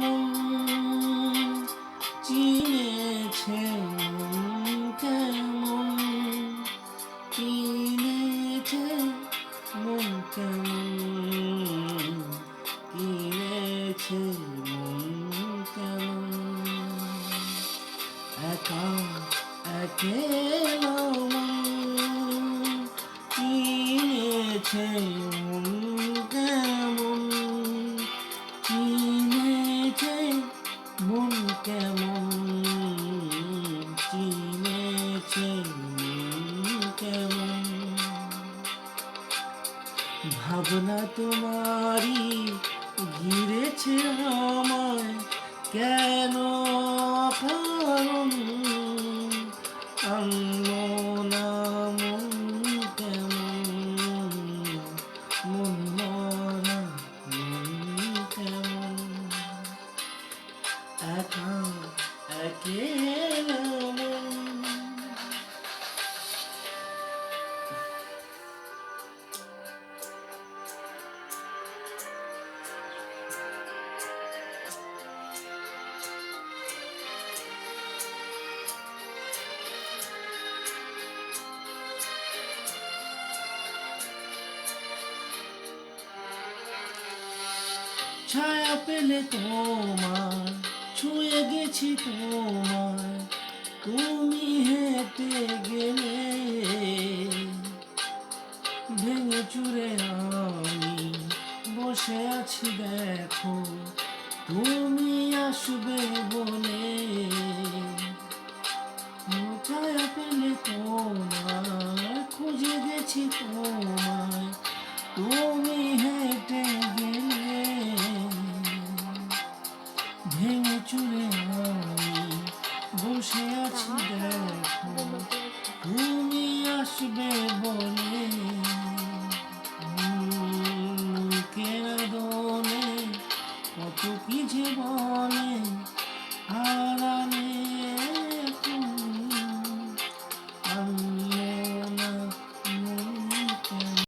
মন চিনেছে মন কেমন কিনেছে মন কেমন কিনেছে মন কেমন একা একেলা মন কিনেছে মন ভাবনা তোমারই ঘিরেছে আমায়। কেন কারণ আনলো মন কেমন? মন একা ছায়া পেলে তোমার, ছুঁয়ে গেছি তোমার। তুমি হেঁটে গেলে, ভেঙে চুরে আমি বসে আছি দেখো। তুমি আসবে বলে, ছায়া পেলে তোমার, খুঁজে গেছি তোমায়। তুমি বসে আছি দেখো। তুমি আসবে বলে।